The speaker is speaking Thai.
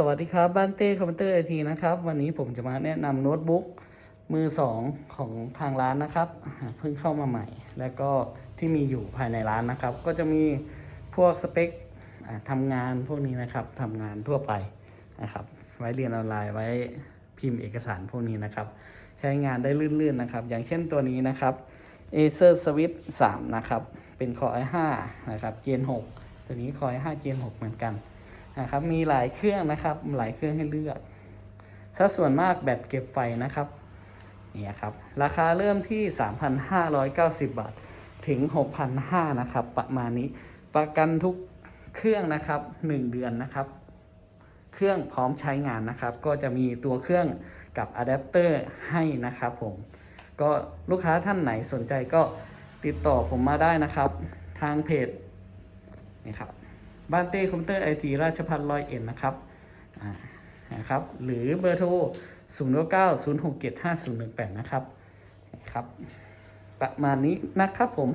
สวัสดีครับบ้านเต้คอมพิวเตอร์ไอทีนะครับ วันนี้ผมจะมาแนะนำโน้ตบุ๊กมือสองของทางร้านนะครับเพิ่งเข้ามาใหม่ แล้วก็ที่มีอยู่ภายในร้านนะครับ ก็จะมีพวกสเปคทำงานพวกนี้นะครับทำงานทั่วไปนะครับ ไว้เรียนออนไลน์ไว้พิมพ์เอกสารพวกนี้นะครับ ใช้งานได้ลื่นๆนะครับ อย่างเช่นตัวนี้นะครับ Acer Swift 3นะครับ เป็น Core i5 นะครับ Gen 6 ตัวนี้ Core i5 Gen 6 เหมือนกัน นะครับ มีหลายเครื่องนะครับ หลายเครื่องให้เลือกสัดส่วนมากแบตเก็บไฟนะครับนี่ครับ ราคาเริ่มที่ 3,590 บาท ถึง 6,500นะครับ ประมาณนี้ ประกันทุกเครื่องนะครับ 1 เดือนนะครับ เครื่องพร้อมใช้งานนะครับ ก็จะมีตัวเครื่องกับอะแดปเตอร์ให้นะครับผม ก็ลูกค้าท่านไหนสนใจก็ติดต่อผมมาได้นะครับ ทางเพจนี่ครับ บ้านเต้คอมพิวเตอร์ไอทีราชพัฒน์ร้อยเอ็ดนะครับนะครับ หรือเบอร์โทร 0 9 0 6 7 5 0 1 8 นะครับนะครับ ประมาณนี้นะครับผม